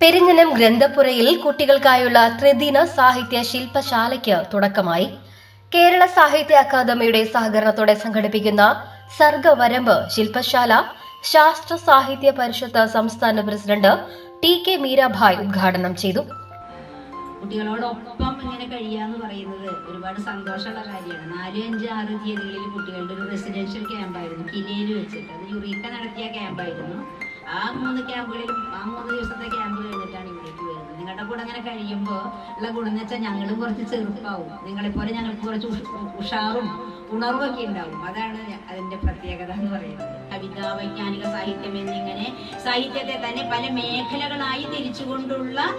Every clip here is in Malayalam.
പെരിഞ്ഞനം ഗ്രന്ഥപുരയിൽ കുട്ടികൾക്കായുള്ള ത്രിദിന സാഹിത്യ ശില്പശാലയ്ക്ക് തുടക്കമായി. കേരള സാഹിത്യ അക്കാദമിയുടെ സഹകരണത്തോടെ സംഘടിപ്പിക്കുന്ന സർഗവരമ്പ് ശില്പശാല ശാസ്ത്ര സാഹിത്യ പരിഷത്ത് സംസ്ഥാന പ്രസിഡന്റ് ടി കെ മീരാഭായ് ഉദ്ഘാടനം ചെയ്തു. കുട്ടികളോടൊപ്പം ഇങ്ങനെ കഴിയാന്ന് പറയുന്നത് ഒരുപാട് സന്തോഷമുള്ള കാര്യമാണ്. നാല് അഞ്ച് ആറ് തീയതികളിൽ കുട്ടികളുടെ ഒരു റെസിഡൻഷ്യൽ ക്യാമ്പായിരുന്നു കിലയിൽ വെച്ചിട്ട്. അത് യുറീക്ക നടത്തിയ ക്യാമ്പായിരുന്നു ആ മൂന്ന് ക്യാമ്പുകളിലും ആ മൂന്ന് ദിവസത്തെ അങ്ങനെ കഴിയുമ്പോൾ ഉള്ള ഗുണം എന്ന് വെച്ചാൽ ഞങ്ങളും കുറച്ച് ചെറുപ്പാവും. നിങ്ങളെപ്പോലെ ഞങ്ങൾക്ക് കുറച്ച് ഉഷ്- ഉഷാറും ഉണർവൊക്കെ ഉണ്ടാവും. അതാണ് അതിന്റെ പ്രത്യേകത എന്ന് പറയുന്നത്. കവിത വൈജ്ഞാനിക സാഹിത്യം എന്നിങ്ങനെ സാഹിത്യത്തെ തന്നെ പല മേഖലകളായി തിരിച്ചുകൊണ്ടുള്ള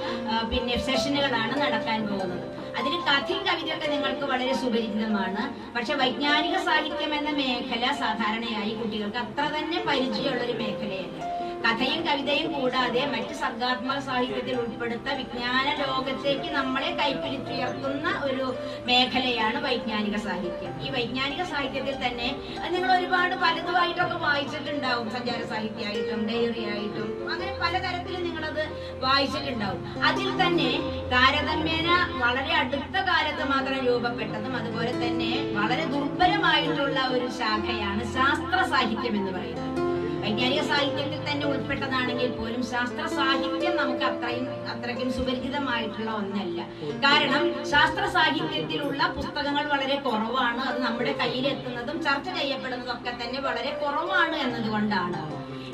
പിന്നെ സെഷനുകളാണ് നടക്കാൻ പോകുന്നത്. അതിൽ കഥയും കവിതയൊക്കെ നിങ്ങൾക്ക് വളരെ സുപരിചിതമാണ്. പക്ഷെ വൈജ്ഞാനിക സാഹിത്യം എന്ന മേഖല സാധാരണയായി കുട്ടികൾക്ക് അത്ര തന്നെ പരിചയമുള്ള ഒരു മേഖലയല്ല. കഥയും കവിതയും കൂടാതെ മറ്റ് സർഗാത്മക സാഹിത്യത്തിൽ ഉൾപ്പെടുത്ത വിജ്ഞാന ലോകത്തേക്ക് നമ്മളെ കൈപ്പിടിച്ചുയർത്തുന്ന ഒരു മേഖലയാണ് വൈജ്ഞാനിക സാഹിത്യം. ഈ വൈജ്ഞാനിക സാഹിത്യത്തിൽ തന്നെ നിങ്ങൾ ഒരുപാട് പലതുമായിട്ടൊക്കെ വായിച്ചിട്ടുണ്ടാവും. സഞ്ചാര സാഹിത്യമായിട്ടും ഡയറി ആയിട്ടും അങ്ങനെ പലതരത്തിൽ നിങ്ങളത് വായിച്ചിട്ടുണ്ടാവും. അതിൽ തന്നെ താരതമ്യേന വളരെ അടുത്ത കാലത്ത് മാത്രം രൂപപ്പെട്ടതും അതുപോലെ തന്നെ വളരെ ദുർബലമായിട്ടുള്ള ഒരു ശാഖയാണ് ശാസ്ത്ര സാഹിത്യം എന്ന് പറയുന്നത്. വൈജ്ഞാനിക സാഹിത്യത്തിൽ തന്നെ ഉൾപ്പെട്ടതാണെങ്കിൽ പോലും ശാസ്ത്ര സാഹിത്യം നമുക്ക് അത്രയും അത്രയ്ക്കും സുപരിചിതമായിട്ടുള്ള ഒന്നല്ല. കാരണം ശാസ്ത്ര സാഹിത്യത്തിലുള്ള പുസ്തകങ്ങൾ വളരെ കുറവാണ്. അത് നമ്മുടെ കയ്യിലെത്തുന്നതും ചർച്ച ചെയ്യപ്പെടുന്നതും ഒക്കെ തന്നെ വളരെ കുറവാണ് എന്നതുകൊണ്ടാണ്.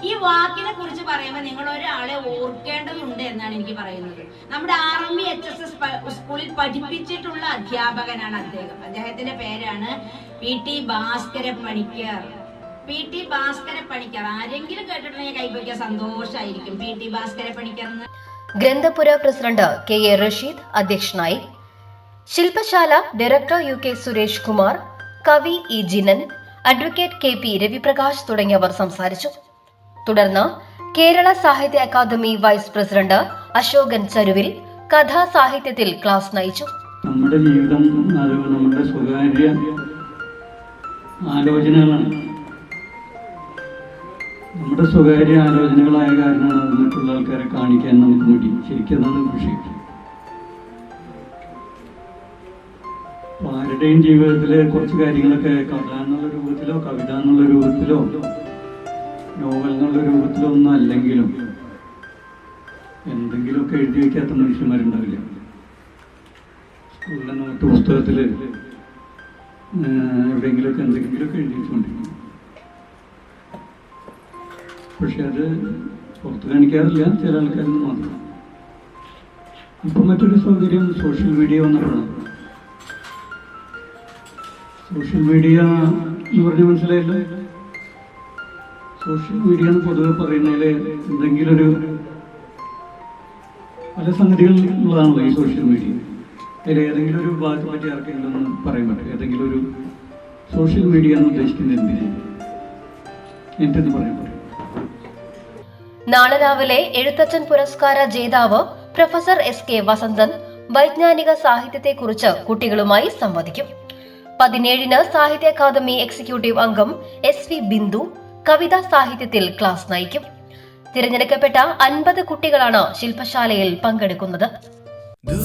ഈ വാക്കിനെ കുറിച്ച് പറയുമ്പോൾ നിങ്ങൾ ഒരാളെ ഓർക്കേണ്ടതുണ്ട് എന്നാണ് എനിക്ക് പറയുന്നത്. നമ്മുടെ R M B H S S സ്കൂളിൽ പഠിപ്പിച്ചിട്ടുള്ള അധ്യാപകനാണ് അദ്ദേഹം. അദ്ദേഹത്തിന്റെ പേരാണ് P T Bhaskara Panicker P T Bhaskara Panicker ആരെങ്കിലും കേട്ടിട്ടുണ്ടെങ്കിൽ കൈപ്പൊയ്ക്കാൻ സന്തോഷമായിരിക്കും പി ടി ഭാസ്കര പണിക്കർ എന്ന് ഗ്രന്ഥപുര പ്രസിഡന്റ് കെ എ റഷീദ് അധ്യക്ഷനായി. ശില്പശാല director U K Suresh Kumar കവി E Jinan advocate K P Raviprakash തുടങ്ങിയവർ സംസാരിച്ചു. തുടർന്ന് കേരള സാഹിത്യ അക്കാദമി വൈസ് പ്രസിഡന്റ് അശോകൻ ചരുവിൽ കഥാസാഹിത്യത്തിൽ ക്ലാസ് നയിച്ചു. നമ്മുടെ ജീവിതം അത് നമ്മുടെ സ്വകാര്യ ആലോചനകളാണ്. നമ്മുടെ സ്വകാര്യ ആലോചനകളായ കാരണമാണ് മറ്റുള്ള ആൾക്കാരെ കാണിക്കാൻ നമുക്ക് മടി. ശരിക്കും അതാണ് വിഷയം. ആരുടെയും ജീവിതത്തിലെ കുറച്ച് കാര്യങ്ങളൊക്കെ കഥ എന്നുള്ള രൂപത്തിലോ കവിത എന്നുള്ള രൂപത്തിലോ നോവൽ എന്നുള്ള രൂപത്തിലോ ഒന്നും അല്ലെങ്കിലും എന്തെങ്കിലുമൊക്കെ എഴുതി വയ്ക്കാത്ത മനുഷ്യന്മാരുണ്ടാവില്ല. സ്കൂളിലെ നോട്ട് പുസ്തകത്തിൽ എവിടെയെങ്കിലുമൊക്കെ എന്തെങ്കിലുമൊക്കെ എഴുതി വെച്ചുകൊണ്ടിരിക്കും. പക്ഷെ അത് പുറത്ത് കാണിക്കാറില്ല. ചില ആൾക്കാരിൽ മാത്രം. ഇപ്പം മറ്റൊരു സൗകര്യം സോഷ്യൽ മീഡിയ വന്നപ്പോഴാണ്. സോഷ്യൽ മീഡിയ എന്ന് പറഞ്ഞ് മനസ്സിലായില്ല? സോഷ്യൽ മീഡിയ എന്ന് പൊതുവെ പറയുന്നതിൽ എന്തെങ്കിലും ഒരു പല സംഗതികളിൽ ഉള്ളതാണല്ലോ ഈ സോഷ്യൽ മീഡിയ അതിൽ ഏതെങ്കിലും ഒരു ഭാഗത്തെ പറ്റി ആർക്കെങ്കിലും പറയാൻ പറ്റും ഏതെങ്കിലും ഒരു സോഷ്യൽ മീഡിയ എന്ന് ഉദ്ദേശിക്കുന്നത് എന്തിനാണ് എന്തെന്ന് പറയാൻ പറ്റും നാളെ രാവിലെ എഴുത്തച്ഛൻ പുരസ്കാര ജേതാവ് പ്രൊഫസർ എസ് കെ വസന്തൻ വൈജ്ഞാനിക സാഹിത്യത്തെക്കുറിച്ച് കുട്ടികളുമായി സംവദിക്കും. പതിനേഴിന് സാഹിത്യ അക്കാദമി എക്സിക്യൂട്ടീവ് അംഗം എസ് വി ബിന്ദു കവിതാ സാഹിത്യത്തിൽ ക്ലാസ് നയിക്കും. തിരഞ്ഞെടുക്കപ്പെട്ട അൻപത് കുട്ടികളാണ് ശില്പശാലയിൽ പങ്കെടുക്കുന്നത്.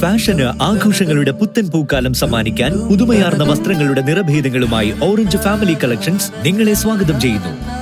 ഫാഷന് ആഘോഷങ്ങളുടെ പുത്തൻ പൂക്കാലം സമ്മാനിക്കാൻ പുതുമയാർന്ന വസ്ത്രങ്ങളുടെ നിറഭേദങ്ങളുമായി ഓറഞ്ച് ഫാമിലി കളക്ഷൻസ് നിങ്ങളെ സ്വാഗതം ചെയ്യുന്നു.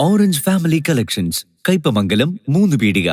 Orange Family Collections Kaipamangalam Moonnupeedika.